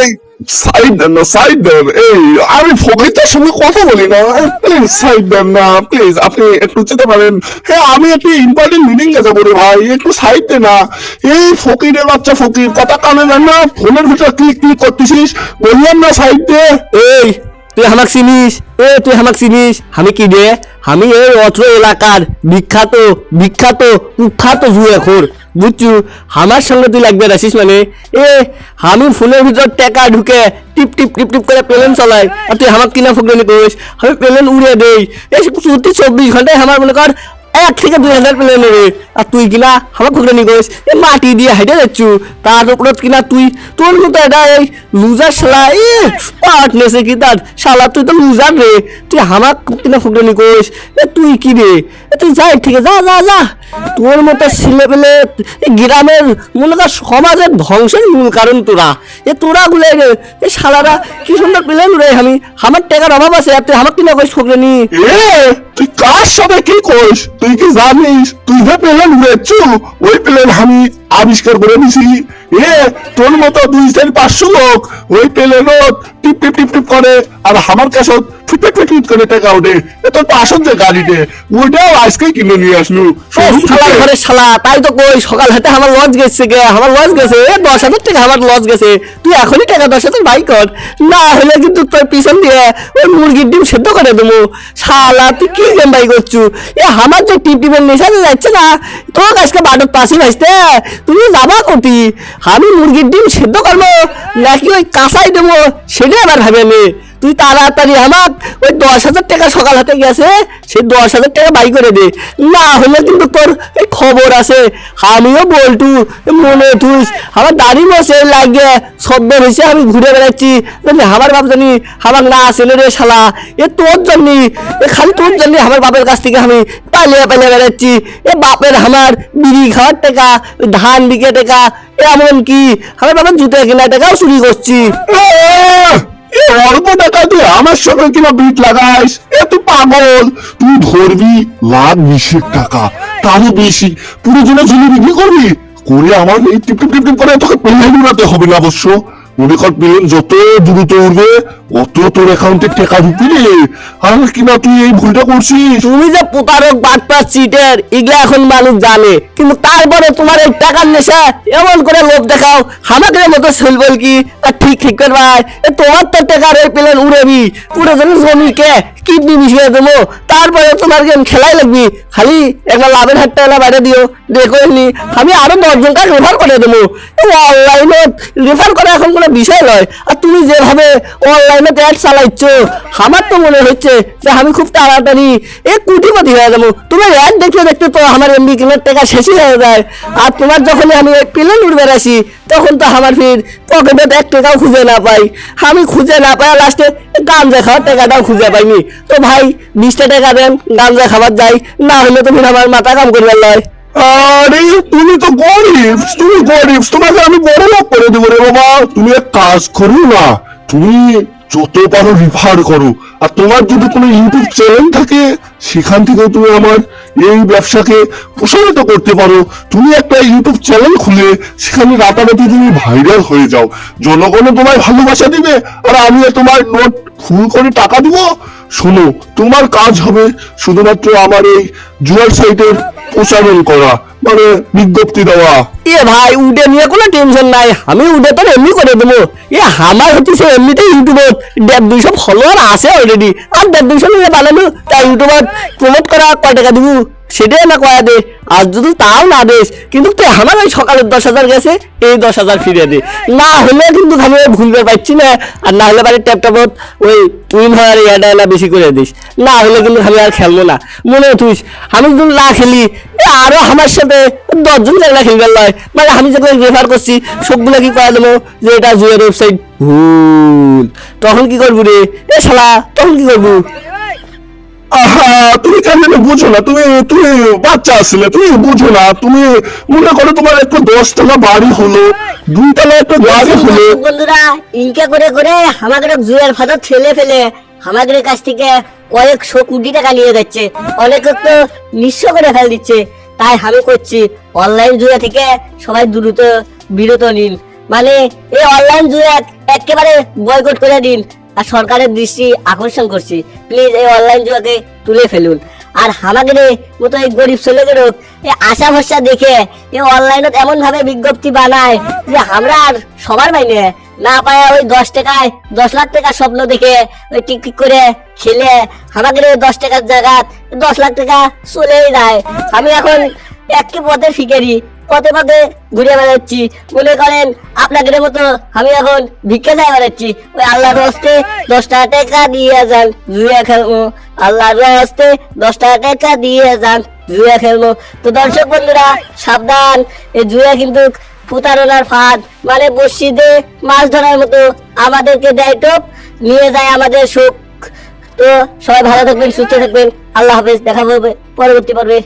এই সাইড দেন না সাইড দেন এই, আমি ফকিরটার সঙ্গে কথা বলি না। প্লিজ সাইড দেন না প্লিজ আপনি একটু যেতে পারেন হ্যাঁ আমি একটি ইম্পর্টেন্ট মিটিং এ যাব ভাই, একটু সাইড দে না। এই ফকিরের বাচ্চা ফকির, কথা কানে দেন না, ফোনের ভিতর ক্লিক ক্লিক করতেছিস? বললাম না সাইড দে এই, তুই আমাক চিনিস? এ, তুই আমাক চিনিস? আমি কি রে? আমি এই অত্র এলাকার বিখ্যাত বিখ্যাত, কুখ্যাত জুয়েখোর। বুঝছু আমার সঙ্গে তুই লাগবে রাখিস মানে। এ আমি ফুলের ভিতর টেকা ঢুকে টিপ টিপ টিপ টিপ করে প্লেন চালায়। আর তুই আমাক কিনা ফুকলে করিস? আমি প্লেন উড়িয়ে দেই। এই চব্বিশ ঘন্টায় আমার মনে কর এক থেকে দুই হাজার প্লেন নেবে। আর তুই কিনা আমার ঘুরে নি করিস এ মাটি দিয়ে হাইটে যাচ্ছু। তার উপর কিনা তুই, তোর মতো এটা এই লুজার শালা, এ পার্টনেসে কি তার? শালা, তুই তো লুজার রে। তুই আমার কিনা ফুকরে নি করিস এ তুই কি রে? তুই যা ঠিক যা যা যা। তোর মতো ছেলে পেলে গ্রামের মনে কর সমাজের ধ্বংসের মূল কারণ তোরা। এ তোরা গুলে এ শালারা কি সুন্দর প্লেন রে আমি। আমার টাকার অভাব আছে, আর তুই আমার কিনা করিস ফুকরে নি তুই কার সাথে কি করিস? তুই কি জানিস? তুই যে প্লেন উড়েছু ওই প্লেন আমি আবিষ্কার করে নিছি এ, তোর মতো দুই চার পাঁচশো লোক ওই প্লেনও টিপ টিপ টিপ টিপ করে আর আমার কাছে করে টাকা ওঠে। এ তোর পাশন যে গাড়িতে ওইটাও কিনে নিয়ে আসলু। শালা ঘরে শালা তাই তো কই সকাল হাতে আমার লজ গেছে গে আমার লজ গেছে এ দশ হাজার টাকা আমার লজ গেছে। তুই এখনই টাকা দশ হাজার বাই কর। না হলে কিন্তু তোর পিছন দিয়ে ওই মুরগির ডিম সেদ্ধ করে দেবো। শালা তুই কি গেম বাই করছু? এ আমার যে টিপ টিপের নেশাতে যাচ্ছে না তোর আজকে বাটত পাশে ভাসতে। তুমি যাবা কোটি? আমি মুরগির ডিম সেদ্ধ করব নাকি ওই কাঁচাই দেবো? সেটাই আবার ভাবে নে তুই তাড়াতাড়ি আমার ওই দশ হাজার টাকা সকাল হাতে গেছে, সেই দশ হাজার টাকা বাই করে দে। না হলে কিন্তু তোর এই খবর আছে। আমিও বলটু মনে থুস আমার দাড়ি বসে লাগে সদ্য হয়েছে আমি ঘুরে বেড়াচ্ছি। আমার বাপ জানি আমার না আসলে রে শালা, এ তোর জন্য, এ খালি তোর জন্য আমার বাপের কাছ থেকে আমি পালিয়ে পালিয়ে বেড়াচ্ছি। এ বাপের আমার বিড়ি খাওয়ার টাকা, ধান বিকে টাকা এমন কি আমার বাবার জুতো কেনার টাকাও চুরি করছি। এ অল্প টাকা দিয়ে আমার সঙ্গে কিনা বিট লাগাইস? এ তুই পাগল। তুই ধরবি লাভ বিশের টাকা, তারও বেশি। পুরো জন্য ঝুলি বিক্রি করবি? করে আমার এই টিপ টিপ টিপ টিপ করে তোকে পেলে হবে না অবশ্য। মনে কর যত দ্রুত উঠবে অত তোর অ্যাকাউন্টে টাকা ঢুকবি। আর তুই এই ভুলটা করছিস? তুমি যে প্রতারক বাটপা এখন মানুষ জানে। কিন্তু তারপরে তোমার এই টাকার নেশা, এমন করে লোভ দেখাও। আমাকে মতো সেল বল কি? তা ঠিক ঠিক করবা এ তোমার তো টাকার এই প্লেন উড়েবি। পুরো যেন জমিকে কিডনি মিশিয়ে দেবো। তারপরে তোমার গেম খেলাই লাগবি। খালি একটা লাভের হাতটা এলা বাইরে দিও। দেখো আমি আরও দশজনটা রেফার করে দেবো। অনলাইনে রেফার করা এখন কোনো বিষয় নয় আর তুমি যেভাবে অনলাইনে অ্যাড চালাইছ, আমার তো মনে হচ্ছে যে আমি খুব তাড়াতাড়ি এ কোটিপতি হয়ে যাব। তোমার অ্যাড দেখতে দেখতে তো আমার এমবি কিলোর টাকা শেষই হয়ে যায়। আর তোমার যখন আমি ওই প্লেন উড়বে আসি তখন তো আমার ফির পকেটে এক টাকাও খুঁজে না পাই। আমি খুঁজে না পাই লাস্টে গাঞ্জা খাওয়ার টাকাটাও খুঁজে পাইনি। তো ভাই, বিশটা টাকা দেন, গাঞ্জা খাবার যাই, না হলে তো ফির আমার মাথা কাম করবার লয়। আরে, তুমি তো গরিব, তুমি গরিব, তোমাকে আমি বড় লোক করে দেবো রে বাবা। তুমি এক কাজ করো না, তুমি যত পারো রিফার করো। আর তোমার যদি কোনো ইউটিউব চ্যানেল থাকে, সেখান থেকেও তুমি আমার এই ব্যবসাকে প্রসারিত করতে পারো। তুমি একটা ইউটিউব চ্যানেল খুলে, সেখানে রাতারাতি তুমি ভাইরাল হয়ে যাও। জনগণও তোমায় ভালোবাসা দিবে, আর আমিও তোমার নোট ফুল করে টাকা দিব। শোনো, তোমার কাজ হবে শুধুমাত্র আমার এই জুয়ার সাইটের প্রচারণ করা মানে বিজ্ঞপ্তি দেওয়া। এ ভাই উডে নিয়ে কোনো টেনশন নাই, আমি উডে তো এমনি করে দেবো। এ আমার হচ্ছে এমনিতে ইউটিউবে দেড় দুইশো ফলোয়ার আছে অলরেডি আর দেড় দুইশো নিয়ে বানানো তাই ইউটিউবার প্রমোট করা, কয় টাকা দিব? সেটাই না কয়া দে। আর যদি তাও না দেস, কিন্তু তুই আমার ওই সকালের দশ হাজার গেছে, এই দশ হাজার ফিরে দে। না হলে কিন্তু আমি ভুলবে পাচ্ছি না, আর না হলে বাড়ির ট্যাপটপত ওই উইন হওয়ার ইয়াটা না বেশি করে দিস। না হলে কিন্তু আমি আর খেলব না। মনে তুই আমি যদি না খেলি, এ আরও আমার সাথে দশজন জায়গা খেলবে নয় মানে আমি যেগুলো রেফার করছি, সবগুলো কি করে দেবো? যে এটা জুয়ের ওয়েবসাইট ভুল। তখন কি করবি রে? এ শালা, তখন কি করব? তুমি কেন বুঝো না? তুমি তুমি বাচ্চা আসলে তুমি বুঝো না? তুমি মনে করো তোমার একটা দশ টাকা বাড়ি হলো দুই তলা একটা গাড়ি হলো। বন্ধুরা ইনকা করে করে আমাদের জুয়ের ফাদর ঠেলে ফেলে আমাদের কাছ থেকে কয়েকশো কোটি টাকা নিয়ে যাচ্ছে। অনেকে তো নিঃস্ব করে ফেল দিচ্ছে। তাই আমি করছি অনলাইন জুয়া থেকে সবাই দ্রুত বিরত নিন। মানে এই অনলাইন জুয়া একেবারে বয়কট করে দিন। আর সরকারের দৃষ্টি আকর্ষণ করছি। প্লিজ এই অনলাইন জুয়াকে তুলে ফেলুন। আর আমাদের মতো এই গরিব ছেলেদের এই আশা ভরসা দেখে এই অনলাইনত এমন ভাবে বিজ্ঞপ্তি বানায় যে আমরা আর সবার বাইনে না পায় ওই দশ টাকায় দশ লাখ টাকার স্বপ্ন দেখে ওই টিক টিক করে খেলে আমাদের ওই দশ টাকার জায়গা দশ লাখ টাকা চলেই যায়। আমি এখন একটি পথে ফিকেরি পথে পথে ঘুরে বেড়াচ্ছি? মনে করেন আপনাদের মতো আমি এখন ভিক্ষা চাই বেড়াচ্ছি। ওই আল্লাহর হস্তে দশ টাকা টাকা দিয়ে যান, জুয়া খেলব। আল্লাহর হস্তে দশ টাকা টাকা দিয়ে যান, জুয়া খেলব। তো দর্শক বন্ধুরা, সাবধান। এই জুয়া কিন্তু প্রতারণার ফাঁদ। মানে বসিদে মাছ ধরার মতো আমাদেরকে দেয় টোপ, নিয়ে যায় আমাদের সুখ তো সবাই ভালো থাকবেন, সুস্থ থাকবেন। আল্লাহ হাফেজ, দেখা হবে পরবর্তী পর্বে।